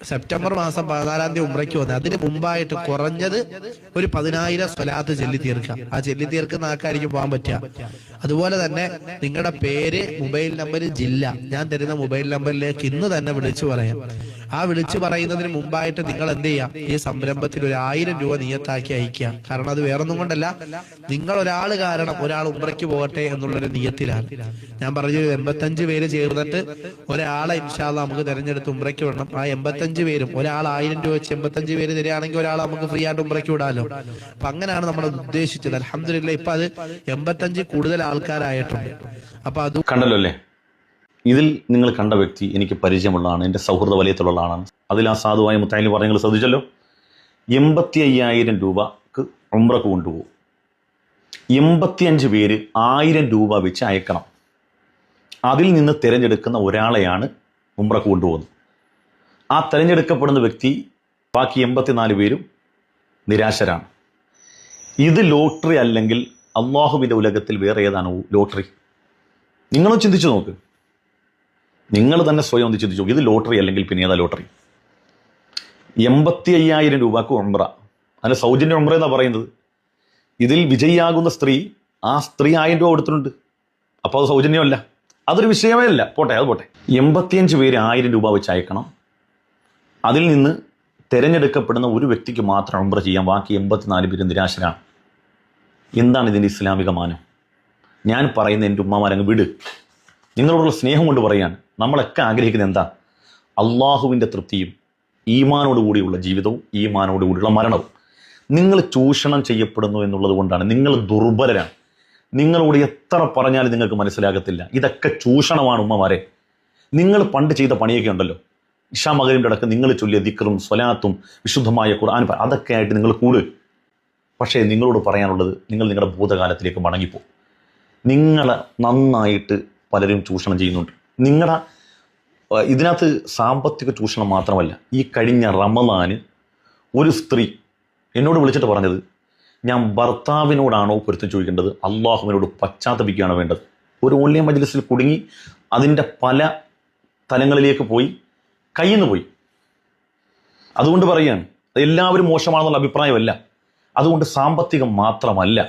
September മാസം പതിനാലാം തീയതി ഉമ്രയ്ക്ക് വന്നത് അതിന് മുമ്പായിട്ട് കുറഞ്ഞത് ഒരു പതിനായിരം സ്വലാത്ത് ചെല്ലി തീർക്കാം ആ ചെല്ലി തീർക്കുന്ന ആൾക്കാരിക്കും പോകാൻ പറ്റുക. അതുപോലെ തന്നെ നിങ്ങളുടെ പേര് മൊബൈൽ നമ്പർ ജില്ല. ഞാൻ തരുന്ന മൊബൈൽ നമ്പറിലേക്ക് ഇന്ന് തന്നെ വിളിച്ചു പറയാം. ആ വിളിച്ചു പറയുന്നതിന് മുമ്പായിട്ട് നിങ്ങൾ എന്ത് ചെയ്യാം? ഈ സംരംഭത്തിൽ ഒരു ആയിരം രൂപ നിയത്താക്കി അയക്കുക കാരണം അത് വേറൊന്നും കൊണ്ടല്ല. നിങ്ങൾ ഒരാൾ കാരണം ഒരാൾ ഉമ്രയ്ക്ക് പോകട്ടെ എന്നുള്ളൊരു നിയത്തിലാണ്. ഞാൻ പറഞ്ഞു എൺപത്തഞ്ച് പേര് ചേർന്നിട്ട് ഒരാളെ ഇൻഷാല്ല നമുക്ക് തെരഞ്ഞെടുത്ത് ഉമ്രയ്ക്ക് വിടണം. ആ എൺപത്തഞ്ച് പേരും ഒരാൾ ആയിരം രൂപ വെച്ച് എൺപത്തഞ്ച് പേര് തരികയാണെങ്കിൽ ഒരാൾ നമുക്ക് ഫ്രീ ആയിട്ട് ഉമ്രയ്ക്ക് വിടാലോ? അപ്പൊ അങ്ങനെയാണ് നമ്മൾ ഉദ്ദേശിച്ചത്. അലഹമില്ല ഇപ്പൊ അത് എൺപത്തഞ്ച് കൂടുതൽ ആൾക്കാരായിട്ടുണ്ട്. അപ്പൊ അത് കണ്ടല്ലോ അല്ലേ? ഇതിൽ നിങ്ങൾ കണ്ട വ്യക്തി എനിക്ക് പരിചയമുള്ളതാണ് എന്റെ സൗഹൃദ വലയത്തിലുള്ളതാണ്. അതിൽ ആ സാധുവായ മുത്തായി പറഞ്ഞു നിങ്ങൾ ശ്രദ്ധിച്ചല്ലോ? എൺപത്തി അയ്യായിരം രൂപക്ക് ഉംറക്ക് കൊണ്ടുപോകും. എൺപത്തിയഞ്ച് പേര് ആയിരം രൂപ വെച്ച് അയക്കണം. അതിൽ നിന്ന് തിരഞ്ഞെടുക്കുന്ന ഒരാളെയാണ് ഉംറക്ക് കൊണ്ടുപോകുന്നത്. ആ തിരഞ്ഞെടുക്കപ്പെടുന്ന വ്യക്തി ബാക്കി എൺപത്തിനാല് പേരും നിരാശരാണ്. ഇത് ലോട്ടറി അല്ലെങ്കിൽ അള്ളാഹുവിന്റെ ഉലകത്തിൽ വേറെ ഏതാണ് ലോട്ടറി? നിങ്ങളും ചിന്തിച്ചു നോക്ക്. നിങ്ങൾ തന്നെ സ്വയം ഒന്ന് ചിന്തിച്ചു ഇത് ലോട്ടറി അല്ലെങ്കിൽ പിന്നെ ഏതാ ലോട്ടറി? എൺപത്തി അയ്യായിരം രൂപക്ക് ഉംറ. അതിന് സൗജന്യ ഉംറ എന്നാ പറയുന്നത്? ഇതിൽ വിജയിയാകുന്ന സ്ത്രീ ആ സ്ത്രീ ആയിരം രൂപ കൊടുത്തിട്ടുണ്ട്. അപ്പോൾ അത് സൗജന്യമല്ല. അതൊരു വിഷയമേ അല്ല. പോട്ടെ അത് പോട്ടെ. എൺപത്തിയഞ്ച് പേര് ആയിരം രൂപ വെച്ച് അയക്കണം. അതിൽ നിന്ന് തിരഞ്ഞെടുക്കപ്പെടുന്ന ഒരു വ്യക്തിക്ക് മാത്രം ഉംറ ചെയ്യാം. ബാക്കി എൺപത്തിനാല് പേര് നിരാശരാണ്. എന്താണ് ഇതിന്റെ ഇസ്ലാമിക മാനം? ഞാൻ പറയുന്ന എന്റെ ഉമ്മമാരങ്ങ് വിട്. നിങ്ങളോടുള്ള സ്നേഹം കൊണ്ട് പറയാണ്. നമ്മളൊക്കെ ആഗ്രഹിക്കുന്നത് എന്താ? അള്ളാഹുവിന്റെ തൃപ്തിയും ഈമാനോട് കൂടിയുള്ള ജീവിതവും ഈമാനോട് കൂടിയുള്ള മരണവും. നിങ്ങൾ ചൂഷണം ചെയ്യപ്പെടുന്നു എന്നുള്ളത് കൊണ്ടാണ്. നിങ്ങൾ ദുർബലരാണ്. നിങ്ങളോട് എത്ര പറഞ്ഞാലും നിങ്ങൾക്ക് മനസ്സിലാകത്തില്ല. ഇതൊക്കെ ചൂഷണമാണ് ഉമ്മമാരെ. നിങ്ങൾ പണ്ട് ചെയ്ത പണിയൊക്കെ ഉണ്ടല്ലോ. ഇഷാ മകരിന്റെ അടക്കം നിങ്ങൾ ചൊല്ലിയ ദിക്കറും സ്വലാത്തും വിശുദ്ധമായ ഖുർആൻ അതൊക്കെ ആയിട്ട് നിങ്ങൾ കൂട് പക്ഷേ നിങ്ങളോട് പറയാനുള്ളത് നിങ്ങൾ നിങ്ങളുടെ ഭൂതകാലത്തിലേക്ക് മടങ്ങിപ്പോ. നിങ്ങളെ നന്നായിട്ട് പലരും ചൂഷണം ചെയ്യുന്നുണ്ട്. നിങ്ങളുടെ ഇതിനകത്ത് സാമ്പത്തിക ചൂഷണം മാത്രമല്ല ഈ കഴിഞ്ഞ റമദാന് ഒരു സ്ത്രീ എന്നോട് വിളിച്ചിട്ട് പറഞ്ഞത് ഞാൻ ഭർത്താവിനോടാണോ പൊരുത്തം ചോദിക്കേണ്ടത്? അള്ളാഹുവിനോട് പശ്ചാത്തപിക്കുകയാണ് വേണ്ടത്. ഒരു ഓൺലൈൻ മജ്ലിസിൽ കുടുങ്ങി അതിന്റെ പല തലങ്ങളിലേക്ക് പോയി കയ്യിൽ നിന്ന് പോയി. അതുകൊണ്ട് പറയുകയാണ് എല്ലാവരും മോശമാണെന്നുള്ള അഭിപ്രായമല്ല. അതുകൊണ്ട് സാമ്പത്തികം മാത്രമല്ല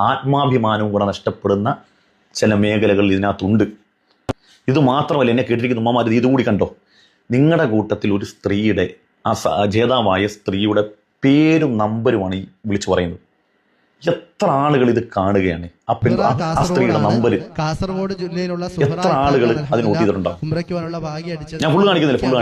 ആത്മാഭിമാനവും കൂടെ നഷ്ടപ്പെടുന്ന ചില മേഖലകൾ ഇതിനകത്തുണ്ട്. ഇത് മാത്രമല്ല എന്നെ കേട്ടിരിക്കുന്ന ഉമ്മമാർ ഇത് കൂടി കണ്ടോ? നിങ്ങളുടെ കൂട്ടത്തിൽ ഒരു സ്ത്രീയുടെ ആ ജേതാവായ സ്ത്രീയുടെ പേരും നമ്പരുമാണ് ഈ വിളിച്ചു പറയുന്നത്. എത്ര ആളുകൾ ഇത് കാണുകയാണ്? ആ പെൺ ആ- സ്ത്രീയുടെ നമ്പർ കാസർഗോഡ് ജില്ലയിലുള്ള എത്ര ആളുകൾ അതിന് അടിച്ചത് ഞാൻ ഫുൾ കാണിക്കുന്നില്ല ഫുൾ കാണിക്കുന്നില്ല.